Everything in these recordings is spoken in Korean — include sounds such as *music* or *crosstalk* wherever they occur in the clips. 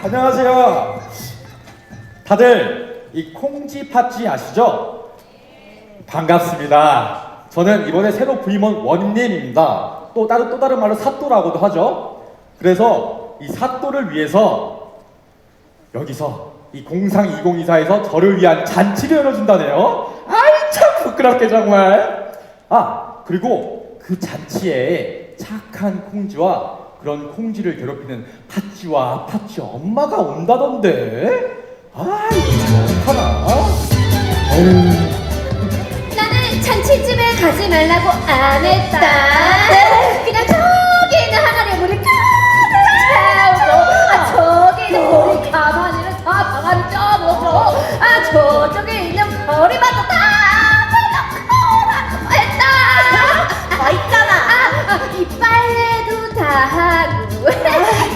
아, 안녕하세요. 다들 이 콩지 팥지 아시죠? 반갑습니다. 저는 이번에 새로 부임한 원님입니다. 또 다른 또 다른 말로 사또라고도 하죠. 그래서 이 사또를 위해서 여기서 이 공상 2024에서 저를 위한 잔치를 열어준다네요. 아이 참 부끄럽게 정말. 아 그리고 그 잔치에 착한 콩지와 그런 콩지를 괴롭히는 팥쥐와 팥쥐 엄마가 온다던데. 아 이거 어떡하나. 에휴. 나는 잔치집에 가지 말라고 안 했다. 그냥 저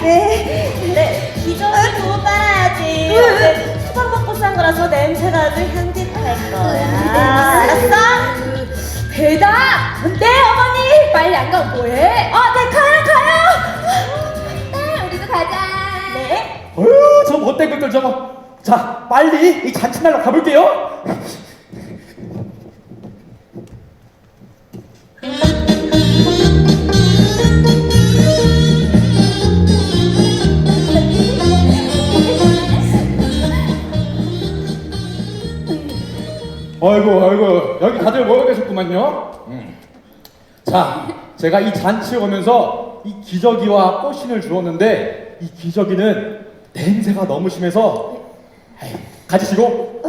네. 근데 기존을 두고 빨아야지. 어제 수박 먹고 싼 거라서 냄새가 아주 향긋할 거야. 알았어? 대답! 네 어머니! 빨리 안 가면 뭐해? 어, 네, 가요, 가요. 네 우리도 가자. 네. 어휴, 저 못된 것들 저거. 자, 빨리 이 잔치날로 가볼게요. 아이고, 아이고, 여기 다들 모여 계셨구만요. 음. 자, 제가 이 잔치 오면서 이 기저귀와 꽃신을 주었는데 이 기저귀는 냄새가 너무 심해서 가지시고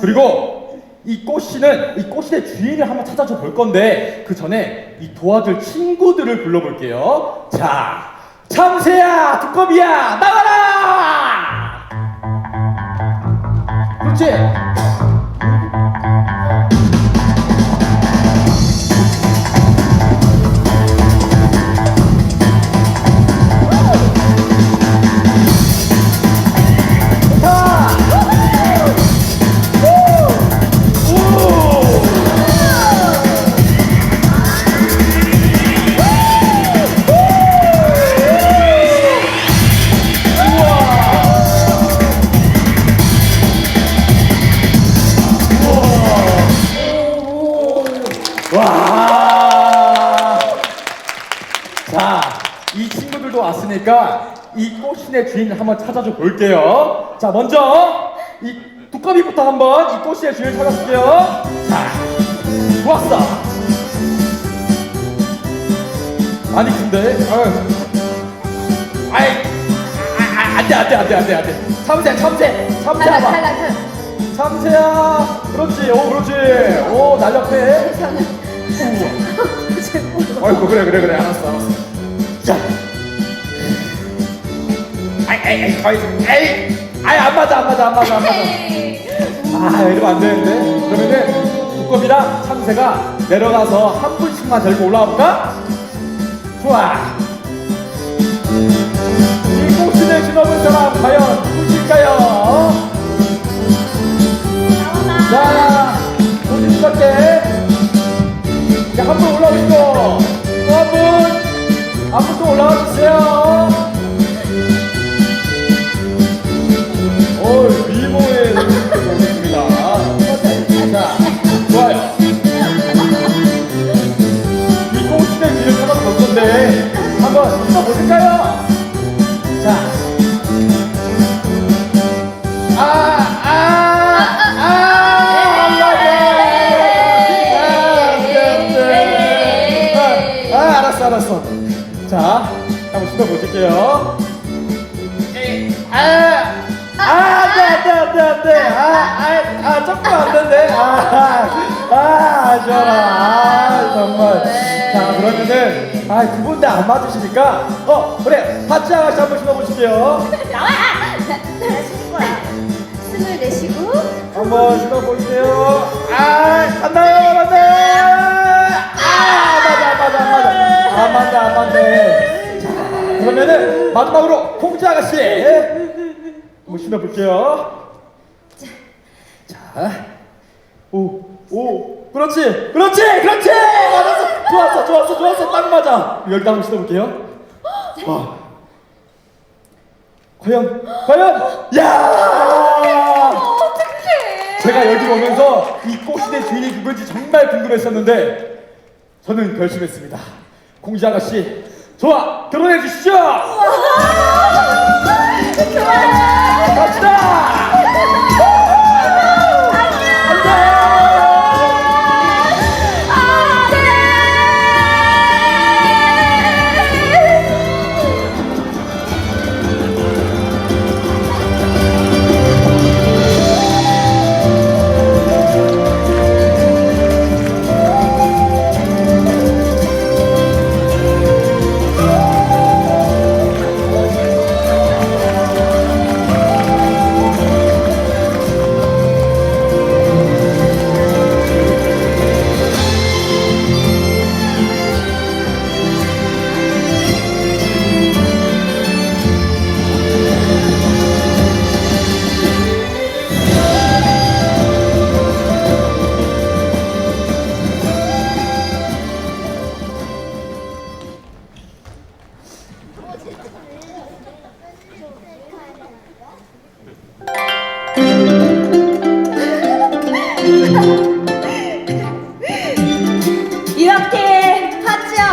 그리고 이 꽃신은 이 꽃신의 주인을 한번 찾아줘 볼 건데 그 전에 이 도와줄 친구들을 불러볼게요. 자, 참새야, 두꺼비야, 나와라! 그 꽃신의 주인을 한번 찾아줘 볼게요. 자, 먼저 이 두꺼비부터 한번 이 꽃신의 주인을 찾아볼게요. 자, 좋았어. 아니 근데, 아유, 아이, 아, 아, 안돼 안돼 안돼 안돼 안돼. 참새 참새 참새 탈락 봐봐. 탈락 탈락. 참새야, 그렇지, 오 그렇지, 오 날렵해. *laughs* 아이고 그래 그래 그래 알았어 알았어 자 아이 아이 가위 에이. 아이 안 맞아 안 맞아 안 맞아 안 맞아. 아 이러면 안 되는데. 그러면은 두꺼비랑 참새가 내려가서 한 분씩만 데리고 올라와 볼까? 좋아 알았어, 알았어. 자, 한번 시도 보실게요. 아, 아, 안 돼, 안 돼, 안 돼, 안 돼. 아, 아, 아, 조금 안 된대. 아, 아, 아쉬워라. 아, 정말. 자, 그러면은, 아, 두 분 다 안 맞으시니까, 어, 그래, 같이 아가씨 한번 신어보실게요. *laughs* 하실 거야. 숨을 내쉬고. 한번 신어볼게요. 아, 간다요, 간다. 아, 맞아, 맞아, 맞아. 안 맞다, 안 맞네. 자, 그러면은 마지막으로 콩지 아가씨 한번 신어볼게요. 자, 오, 오, 그렇지, 그렇지, 그렇지. 맞았어. 좋았어, 좋았어, 좋았어. 딱 맞아. 여기다 한번 시도볼게요. 와. 과연, 과연, 야! 어떡해. 제가 여기 오면서 이 꽃시대 주인이 누군지 정말 궁금했었는데 저는 결심했습니다. 공지 아가씨, 좋아, 결혼해 주시죠. 갑시다.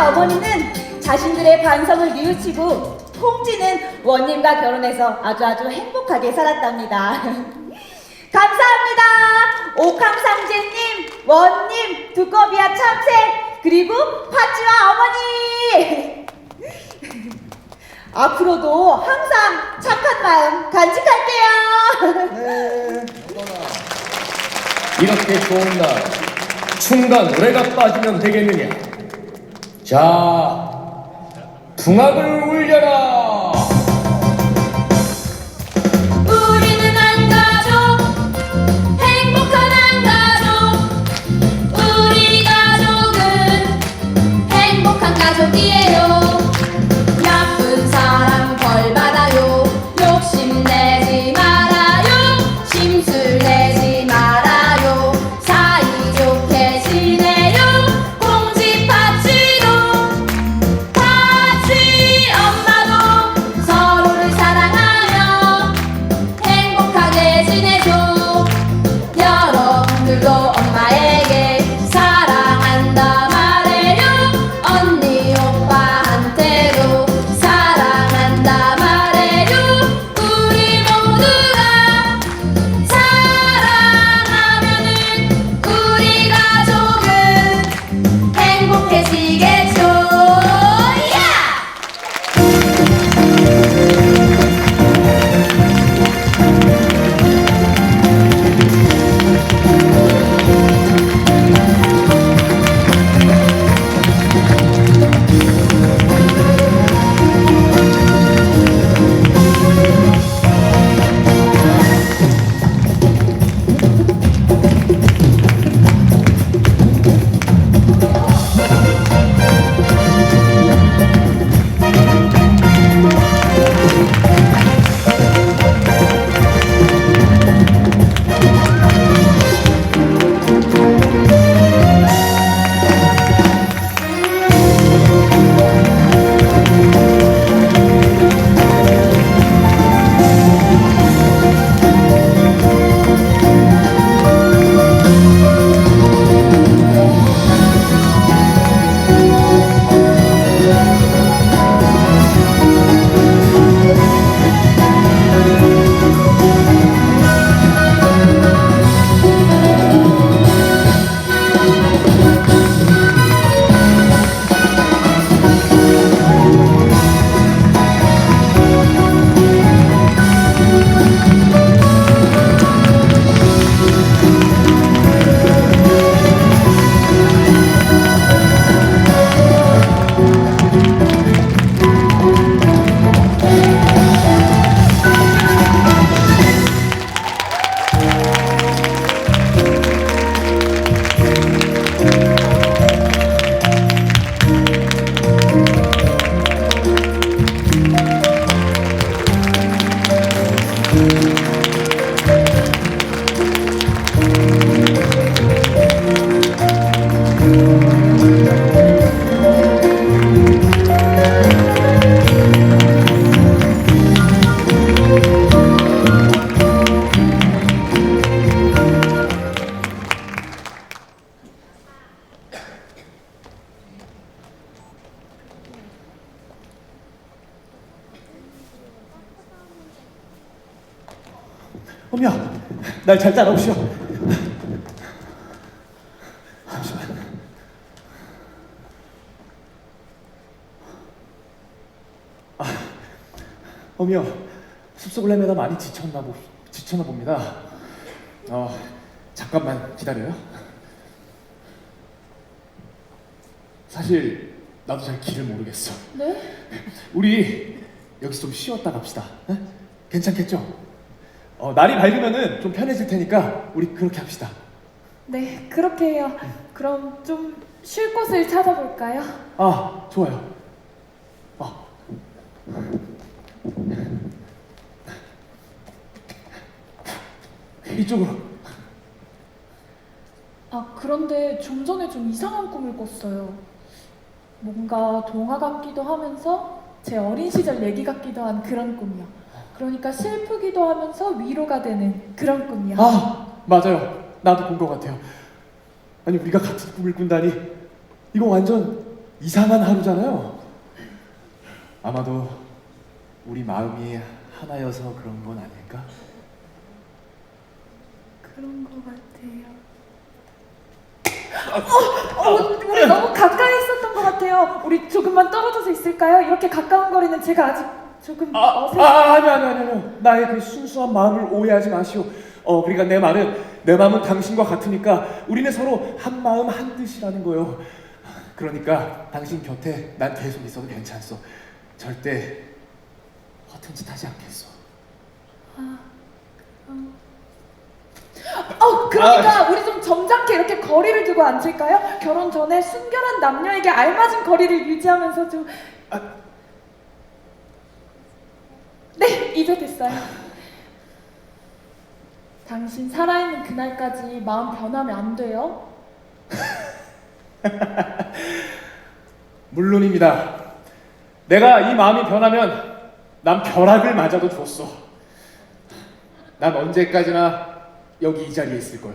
어머니는 자신들의 반성을 뉘우치고 통지는 원님과 결혼해서 아주 아주 행복하게 살았답니다. *laughs* 감사합니다. 옥황상제님, 원님, 두꺼비와 참새, 그리고 파치와 어머니. *laughs* 앞으로도 항상 착한 마음 간직할게요. 네. *laughs* 이렇게 좋은 날 충간 노래가 빠지면 되겠느냐 자 풍악을 울려라. 우리는 한 가족 행복한 한 가족 우리 가족은 행복한 가족이에요 어미야, 날 잘 따라오시오. 잠시만. 아, 어미야, 숲속을 헤매다 많이 지쳤나 보, 지쳤나 봅니다. 어, 잠깐만 기다려요. 사실 나도 잘 길을 모르겠어. 네? 우리 여기서 좀 쉬었다 갑시다. 에? 괜찮겠죠? 어, 날이 밝으면은 좀 편해질 테니까 우리 그렇게 합시다. 네, 그렇게 해요. 그럼 좀 쉴 곳을 찾아볼까요? 아, 좋아요. 아. 이쪽으로. 아, 그런데 좀 전에 좀 이상한 꿈을 꿨어요. 뭔가 동화 같기도 하면서 제 어린 시절 얘기 같기도 한 그런 꿈이요. 그러니까 슬프기도 하면서 위로가 되는 그런 꿈이요. 아, 맞아요. 나도 본 것 같아요. 아니, 우리가 같은 꿈을 꾼다니. 이거 완전 이상한 하루잖아요. 아마도 우리 마음이 하나여서 그런 건 아닐까? 그런 것 같아요. 어, 어, 우리 너무 가까이 있었던 것 같아요. 우리 조금만 떨어져서 있을까요? 이렇게 가까운 거리는 제가 아직 조금 아, 어색. 아, 아니, 아니, 아니, 아니. 나의 그 순수한 마음을 오해하지 마시오. 어, 그러니까 내 말은 내 마음은 당신과 같으니까 우리는 서로 한 마음 한 뜻이라는 거요. 그러니까 당신 곁에 난 계속 있어도 괜찮소. 절대 허튼 짓 하지 않겠소. 어, 그러니까 우리 좀 점잖게 이렇게 거리를 두고 앉을까요? 결혼 전에 순결한 남녀에게 알맞은 거리를 유지하면서 좀. 아. 네, 이제 됐어요. 당신 살아있는 그날까지 마음 변하면 안 돼요. *laughs* 물론입니다. 내가 이 마음이 변하면 난 벼락을 맞아도 좋소. 난 언제까지나 여기 이 자리에 있을 거요.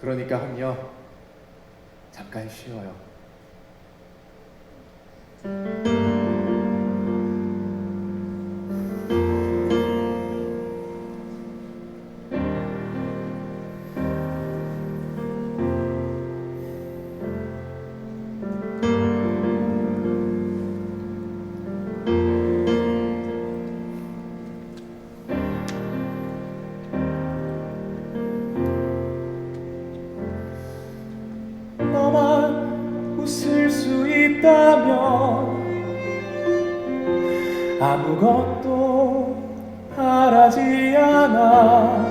그러니까 hom요 잠깐 쉬어요. 있다면 아무것도 바라지 않아.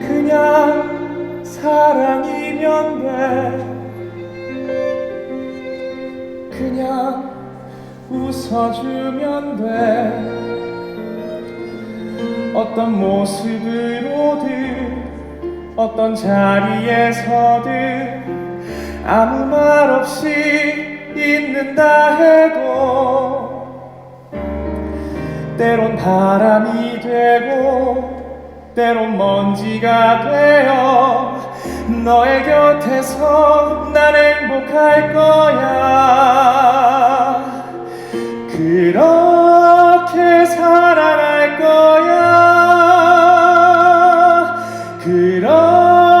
그냥 사랑이면 돼. 그냥 웃어주면 돼. 어떤 모습으로든 어떤 자리에서든 아무 말 없이 있는다 해도 때론 바람이 되고 때론 먼지가 되어 너의 곁에서 난 행복할 거야. 그렇게 살아갈 거야. 그렇게